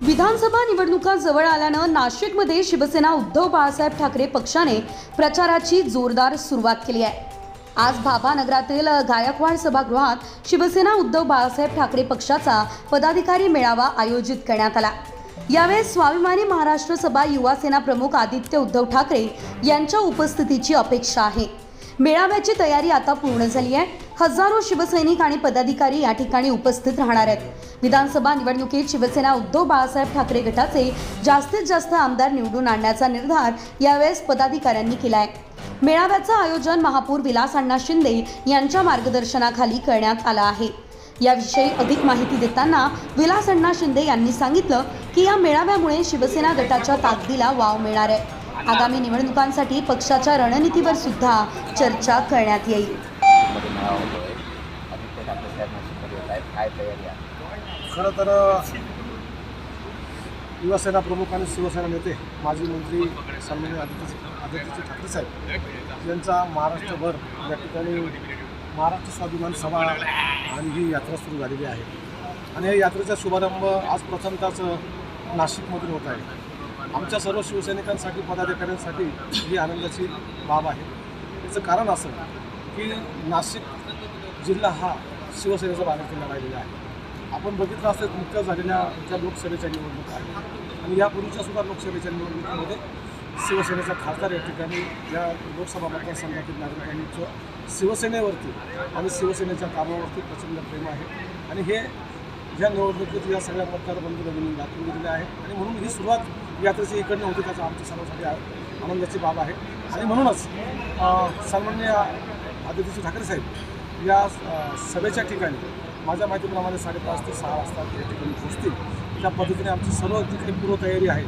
विधानसभा निवडणुका जवळ आल्यानं नाशिकमध्ये शिवसेना उद्धव बाळासाहेब ठाकरे पक्षाने प्रचाराची जोरदार सुरुवात केली आहे. आज भाभा नगरातील गायकवाड सभागृहात शिवसेना उद्धव बाळासाहेब ठाकरे पक्षाचा पदाधिकारी मेळावा आयोजित करण्यात आला. यावेळी स्वाभिमानी महाराष्ट्र सभा युवा सेना प्रमुख आदित्य उद्धव ठाकरे यांच्या उपस्थितीची अपेक्षा आहे. मेळाव्याची तयारी आता पूर्ण झाली आहे. हजारो शिवसैनिक आणि पदाधिकारी या ठिकाणी उपस्थित राहणार आहेत. विधानसभा निवडणुकीत शिवसेना उद्धव बाळासाहेब ठाकरे गटाचे जास्तीत जास्त आमदार निवडून आणण्याचा निर्धार यावेळेस पदाधिकाऱ्यांनी केला आहे. मेळाव्याचं आयोजन महापौर विलास अण्णा शिंदे यांच्या मार्गदर्शनाखाली करण्यात आलं आहे. याविषयी अधिक माहिती देताना विलास अण्णा शिंदे यांनी सांगितलं की या मेळाव्यामुळे शिवसेना गटाच्या ताकदीला वाव मिळणार आहे. आगामी निवडणुकांसाठी पक्षाच्या रणनीतीवर सुद्धा चर्चा करण्यात येईल. आदित्य खरं तर युवासेना प्रमुख आणि शिवसेना नेते माजी मंत्री सन्माननीय आदित्य आदित्यजी ठाकरे साहेब यांचा महाराष्ट्रभर या ठिकाणी महाराष्ट्र स्वाभिमान सभा आणि ही यात्रा सुरू झालेली आहे. आणि या यात्रेचा शुभारंभ आज प्रथमतःच नाशिकमधून होत आहे. आमच्या सर्व शिवसैनिकांसाठी पदाधिकाऱ्यांसाठी ही आनंदाची बाब आहे. याचं कारण असं की नाशिक जिल्हा हा शिवसेनेचा बालेकिल्ला राहिलेला आहे. आपण बघितलं असं मुख्य झालेल्या ज्या लोकसभेच्या निवडणुका आहेत आणि यापूर्वीच्या सुद्धा लोकसभेच्या निवडणुकीमध्ये शिवसेनेचा खासदार या ठिकाणी या लोकसभा मतदारसंघातील नागरिकांचं जो शिवसेनेवरती आणि शिवसेनेच्या कामावरती प्रचंड प्रेम आहे. आणि हे या निवडणुकीत या सगळ्या मतदार बंधू दाखवून दिलेले आहे. आणि म्हणून ही सुरुवात यात्रेची इकडनं होती त्याचा आमच्या सर्वांसाठी आनंदाची बाब आहे. आणि म्हणूनच सन्मान्य सन्माननीय आदित्यजी ठाकरे साहेब या सभेच्या ठिकाणी माझ्या माहितीप्रमाणे साडेपाच ते सहा वाजता या ठिकाणी पोहोचतील. त्या पद्धतीने आमची सर्व तिकडे पूर्वतयारी आहे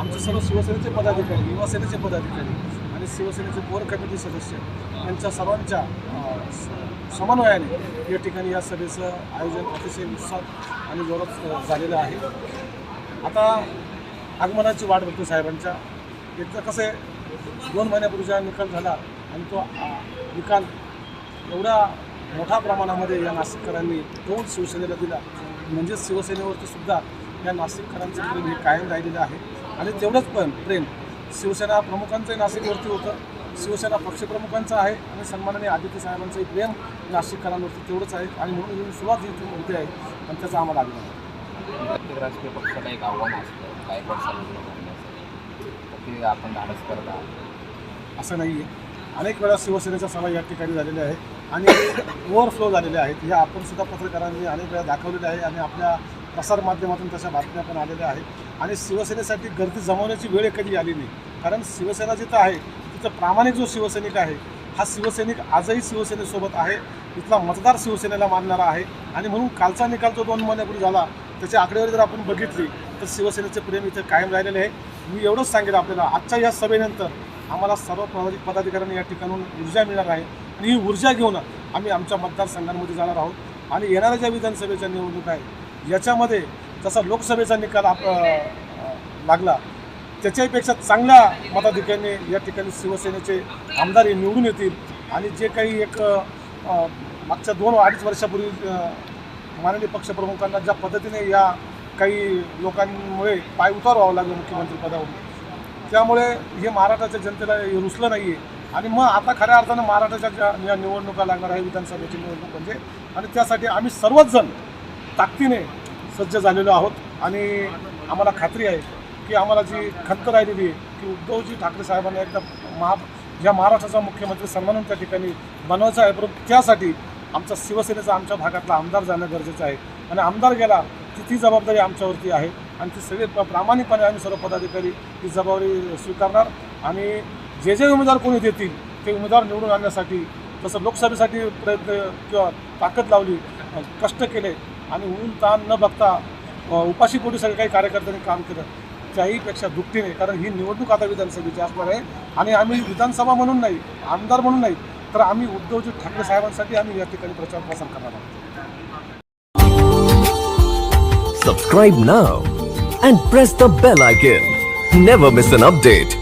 आमचे सर्व शिवसेनेचे पदाधिकारी युवासेनेचे पदाधिकारी आणि शिवसेनेचे कोर कमिटी सदस्य यांच्या सर्वांच्या स- समन्वयाने या ठिकाणी या सभेचं आयोजन अतिशय उत्साह आणि जोरात झालेलं आहे. आता आगमनाची वाट बघतो साहेबांच्या. एकदा कसं आहे दोन महिन्यापूर्वीचा निकाल झाला आणि तो निकाल एवढा मोठ्या प्रमाणामध्ये या नाशिककरांनी दोन शिवसेनेला दिला. म्हणजेच शिवसेनेवरती सुद्धा या नाशिककरांचं प्रेम हे कायम राहिलेलं आहे. आणि तेवढंच पण प्रेम शिवसेना प्रमुखांचंही नाशिकवरती होतं. शिवसेना पक्षप्रमुखांचं आहे आणि सन्माननीय आदित्य साहेबांचंही प्रेम नाशिककरांवरती तेवढंच आहे. आणि म्हणून सुरुवात इथून होते आहे आणि त्याचा आम्हाला आग्रह प्रत्येक राजकीय पक्षाला एक आव्हान असतं. काय ते आपण धाडस करत. आहात असं नाही आहे. अनेक वेळा शिवसेनेच्या सभा या ठिकाणी झालेल्या आहेत आणि ओव्हरफ्लो झालेल्या आहेत. ह्या आपण सुद्धा पत्रकारांनी अनेक वेळा दाखवलेले आहे आणि आपल्या प्रसारमाध्यमातून तशा बातम्या पण आलेल्या आहेत. आणि शिवसेनेसाठी गर्दी जमवण्याची वेळ कधी आली नाही? कारण शिवसेना जिथं आहे तिथं प्रामाणिक जो शिवसैनिक आहे हा शिवसैनिक आजही शिवसेनेसोबत आहे. इथला मतदार शिवसेनेला मानणारा आहे. आणि म्हणून कालचा निकाल जो दोन महिन्यापूर्वी झाला त्याची आकडेवारी जर आपण बघितली तर शिवसेनेचे प्रेम इथे कायम राहिलेले आहे. मी एवढंच सांगेल आपल्याला आजच्या या सभेनंतर आम्हाला सर्व पदाधि- पदाधिकाऱ्यांनी या ठिकाणून ऊर्जा मिळणार आहे. आणि ही ऊर्जा घेऊन आम्ही आमच्या मतदारसंघांमध्ये जाणार आहोत. आणि येणाऱ्या ज्या विधानसभेच्या निवडणूक आहे याच्यामध्ये जसा लोकसभेचा निकाल आप लागला त्याच्याहीपेक्षा चांगल्या मताधिक्याने या ठिकाणी शिवसेनेचे आमदार हे निवडून येतील. आणि जे काही एक मागच्या दोन अडीच वर्षापूर्वी माननीय पक्षप्रमुखांना ज्या पद्धतीने या काही लोकांमुळे पाय उतार व्हावं लागलं मुख्यमंत्री पदावर त्यामुळे हे महाराष्ट्राच्या जनतेला रुचलं नाही आहे आणि मग आता खऱ्या अर्थानं महाराष्ट्राच्या ज्या या निवडणुका लागणार आहे विधानसभेची निवडणूक म्हणजे आणि त्यासाठी आम्ही सर्वच जण ताकदीने सज्ज झालेलो आहोत. आणि आम्हाला खात्री आहे की आम्हाला जी खंत राहिलेली आहे की उद्धवजी ठाकरे साहेबांना एकदा महा ज्या महाराष्ट्राचा मुख्यमंत्री सन्मानून त्या ठिकाणी बनवायचा आहे परंतु त्यासाठी आमचा शिवसेनेचा आमच्या भागातला आमदार जाणं गरजेचं आहे. आणि आमदार गेला की ती जबाबदारी आमच्यावरती आहे. आणि ती सगळे प्रामाणिकपणे आम्ही सर्व पदाधिकारी ती जबाबदारी स्वीकारणार. आणि जे जे उमेदवार कोणी देतील ते उमेदवार निवडून आणण्यासाठी तसं लोकसभेसाठी प्रयत्न किंवा ताकद लावली कष्ट केले. आणि ऊन ताण न बघता उपाशी पोटी सगळे काही कार्यकर्त्यांनी काम केलं. त्याहीपेक्षा दुपटीने कारण ही निवडणूक आता विधानसभेची असणार आहे. आणि आम्ही विधानसभा म्हणून नाही आमदार म्हणून नाही तर आम्ही उद्धवजी ठाकरे साहेबांसाठी आम्ही या ठिकाणी प्रचार प्रसार करणार आहोत. Subscribe now and press the bell icon never miss an update